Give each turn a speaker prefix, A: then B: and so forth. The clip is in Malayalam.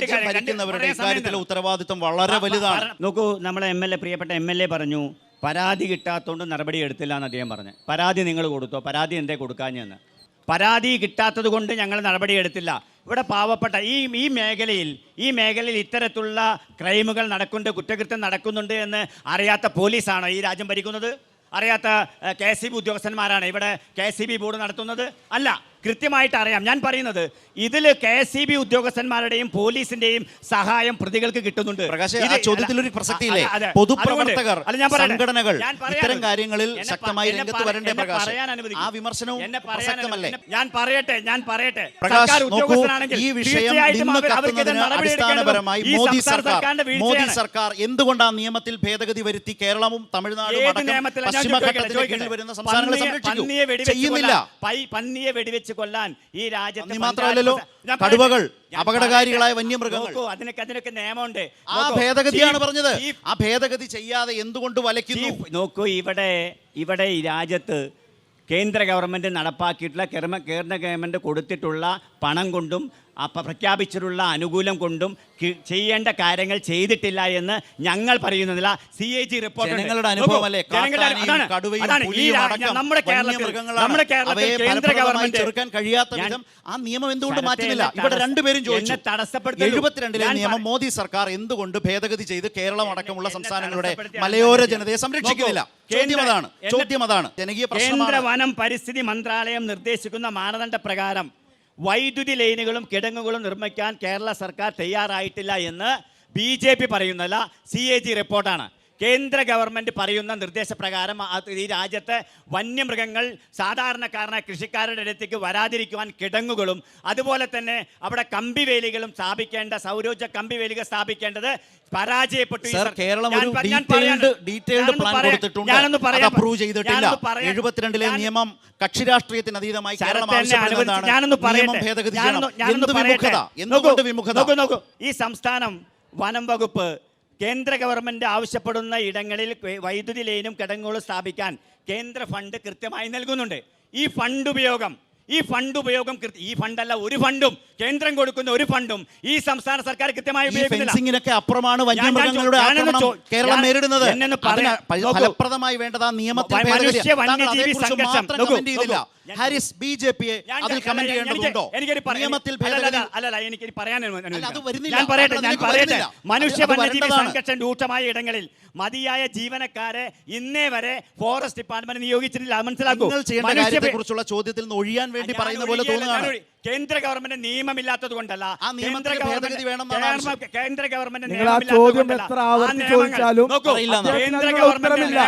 A: രാജ്യം ഭരിക്കുന്നവരുടെ ഇക്കാര്യത്തിലെ ഉത്തരവാദിത്വം വളരെ വലുതാണ്.
B: നോക്കൂ നമ്മളെ എം എൽ എ പ്രിയപ്പെട്ട എം എൽ എ പറഞ്ഞു പരാതി കിട്ടാത്തതുകൊണ്ട് നടപടി എടുത്തില്ല എന്ന് അദ്ദേഹം പറഞ്ഞു. പരാതി നിങ്ങൾ കൊടുത്തോ? പരാതി എന്തേ കൊടുക്കാഞ്ഞെന്ന് പരാതി കിട്ടാത്തത് കൊണ്ട് ഞങ്ങൾ നടപടി എടുത്തില്ല. ഇവിടെ പാവപ്പെട്ട ഈ ഈ മേഖലയിൽ ഈ മേഖലയിൽ ഇത്തരത്തിലുള്ള ക്രൈമുകൾ നടക്കുന്നുണ്ട് കുറ്റകൃത്യം നടക്കുന്നുണ്ട് എന്ന് അറിയാത്ത പോലീസാണ് ഈ രാജ്യം ഭരിക്കുന്നത്? അറിയാത്ത കെ സി ബി ഉദ്യോഗസ്ഥന്മാരാണ് ഇവിടെ കെ സി ബി ബോർഡ് നടത്തുന്നത്? അല്ല. കൃത്യമായിട്ട് അറിയാം. ഞാൻ പറയുന്നത് ഇതിൽ കെ എസ് സി ബി ഉദ്യോഗസ്ഥന്മാരുടെയും പോലീസിന്റെയും സഹായം പ്രതികൾക്ക് കിട്ടുന്നുണ്ട്.
A: ചോദ്യത്തിലൊരു പ്രസക്തിയില്ലേ. പൊതുപ്രവർത്തകർ. സംഘടനകൾ ഇത്തരം കാര്യങ്ങളിൽ ശക്തമായി രംഗത്ത് വരേണ്ട പ്രകാശ്. ആ വിമർശനവും
B: ഞാൻ പറയട്ടെ ഞാൻ പറയട്ടെ.
A: പ്രകാശ് നോക്കൂ ഈ വിഷയം നിന്ന് കത്തുന്നതിന് അടിസ്ഥാനപരമായി മോദി സർക്കാർ മോദി സർക്കാർ എന്തുകൊണ്ട് ആ നിയമത്തിൽ ഭേദഗതി വരുത്തി കേരളവും തമിഴ്നാടും അടക്കം കീഴിൽ വരുന്ന സംസ്ഥാനങ്ങളെ
B: സംരക്ഷിക്കുന്നില്ല
A: സംരക്ഷിക്കും. ചെയ്യുന്നില്ല.
B: പന്നിയെ വെടിവെച്ച് കൊല്ലാൻ ഈ രാജ്യത്ത്
A: മാത്രമല്ലല്ലോ, കടുവകൾ, അപകടകാരികളായ വന്യമൃഗങ്ങൾ.
B: നോക്കൂ, അതിനൊക്കെ അതിനൊക്കെ നിയമമുണ്ട്.
A: ആ ഭേദഗതിയാണ് പറഞ്ഞത്. ആ ഭേദഗതി ചെയ്യാതെ എന്തുകൊണ്ട് വലയ്ക്കുന്നു?
B: നോക്കൂ ഇവിടെ ഇവിടെ ഈ രാജ്യത്ത് കേന്ദ്ര ഗവൺമെന്റ് നടപ്പാക്കിയിട്ടുള്ള കേരള കേന്ദ്ര ഗവൺമെന്റ് കൊടുത്തിട്ടുള്ള പണം കൊണ്ടും അപ്പ പ്രഖ്യാപിച്ചിട്ടുള്ള അനുകൂലം കൊണ്ടും ചെയ്യേണ്ട കാര്യങ്ങൾ ചെയ്തിട്ടില്ല എന്ന് ഞങ്ങൾ പറയുന്നതില്ല സി എ ജി റിപ്പോർട്ട് നമ്മുടെ കേരളത്തിൽ നമ്മുടെ കേരളത്തിൽ കേന്ദ്ര ഗവൺമെന്റ്
A: ചെറുക്കാൻ കഴിയാത്ത വിധം ആ നിയമം എന്തുകൊണ്ട് മാറ്റുന്നില്ല? ഇവിടെ രണ്ടുപേരും ചോദിച്ചു.
B: തടസ്സപ്പെടുത്തി.
A: എഴുപത്തിരണ്ടിലെ നിയമം മോദി സർക്കാർ എന്തുകൊണ്ട് ഭേദഗതി ചെയ്ത് കേരളം അടക്കമുള്ള സംസ്ഥാനങ്ങളുടെ മലയോര ജനതയെ സംരക്ഷിക്കുന്നില്ല. ചോദ്യം അതാണ്. ചോദ്യം അതാണ്. ജനകീയ
B: കേന്ദ്ര വനം പരിസ്ഥിതി മന്ത്രാലയം നിർദ്ദേശിക്കുന്ന മാനദണ്ഡ പ്രകാരം വൈദ്യുതി ലൈനുകളും കിടങ്ങുകളും നിർമ്മിക്കാൻ കേരള സർക്കാർ തയ്യാറായിട്ടില്ല എന്ന് ബി ജെ പി പറയുന്നല്ല സി എ ജി റിപ്പോർട്ടാണ്. കേന്ദ്ര ഗവൺമെന്റ് പറയുന്ന നിർദ്ദേശപ്രകാരം ഈ രാജ്യത്തെ വന്യമൃഗങ്ങൾ സാധാരണക്കാരനായ കൃഷിക്കാരുടെ അടുത്തേക്ക് വരാതിരിക്കുവാൻ കിടങ്ങുകളും അതുപോലെ തന്നെ അവിടെ കമ്പിവേലികളും സ്ഥാപിക്കേണ്ട സൗരോർജ കമ്പിവേലികൾ സ്ഥാപിക്കേണ്ടത് പരാജയപ്പെട്ടു. പറയാം. പറയാം.
A: എഴുപത്തിരണ്ടിലെ നിയമം കക്ഷി രാഷ്ട്രീയത്തിന് അതീതമായി
B: ഞാനൊന്ന് നോക്കൂ. ഈ സംസ്ഥാനം വനം വകുപ്പ് കേന്ദ്ര ഗവൺമെന്റ് ആവശ്യപ്പെടുന്ന ഇടങ്ങളിൽ വൈദ്യുതി ലൈനും കിടങ്ങുകളും സ്ഥാപിക്കാൻ കേന്ദ്ര ഫണ്ട് കൃത്യമായി നൽകുന്നുണ്ട്. ഈ ഫണ്ട് ഉപയോഗം ഈ ഫണ്ട് ഉപയോഗം ഈ ഫണ്ടല്ല ഒരു ഫണ്ടും കേന്ദ്രം കൊടുക്കുന്ന ഒരു ഫണ്ടും ഈ സംസ്ഥാന സർക്കാർ കൃത്യമായി ഉപയോഗിക്കുന്നില്ല.
A: അപ്പുറമാണ് വന്യമൃഗങ്ങളുടെ കേരളം നേരിടുന്നത്. ഫലപ്രദമായി വേണ്ടത് ആ നിയമത്തിൽ.
B: മനുഷ്യ
A: സംരക്ഷണം
B: വന്യജീവി സംഘർഷം.
A: ഹാരിസ് ബി ജെ പിയെ അതിൽ കമന്റ് ചെയ്യേണ്ടതുണ്ടോ? നിയമത്തിൽ
B: എനിക്ക് പറയാൻ. ഞാൻ പറയട്ടെ ഞാൻ പറയട്ടെ. മനുഷ്യ വന്യജീവി. സംഘർഷം രൂക്ഷമായ ഇടങ്ങളിൽ മതിയായ ജീവനക്കാരെ ഇന്നേ വരെ ഫോറസ്റ്റ് ഡിപ്പാർട്ട്മെന്റ് നിയോഗിച്ചിട്ടില്ല. മനസ്സിലാക്കും.
A: ചോദ്യത്തിൽ നിന്ന് ഒഴിയാൻ വേണ്ടി പറയുന്ന പോലെ തോന്നുകയാണ്
B: കേന്ദ്ര ഗവൺമെന്റ് നിയമമില്ലാത്തത് കൊണ്ടല്ല
A: ആ നിയമത്തിൽ
B: കേന്ദ്ര
A: ഭേദഗതി
B: ഗവൺമെന്റ്
A: വേണമെന്നാണ്
B: കേന്ദ്ര ഗവൺമെന്റ്
C: നിങ്ങൾ ആ
B: നിയമമില്ലാത്തത്
C: ചോദ്യം
B: കൊണ്ടല്ല.
C: എത്ര ആവർത്തി ചോദിച്ചാലും.
B: കേന്ദ്ര ഗവൺമെന്റ്.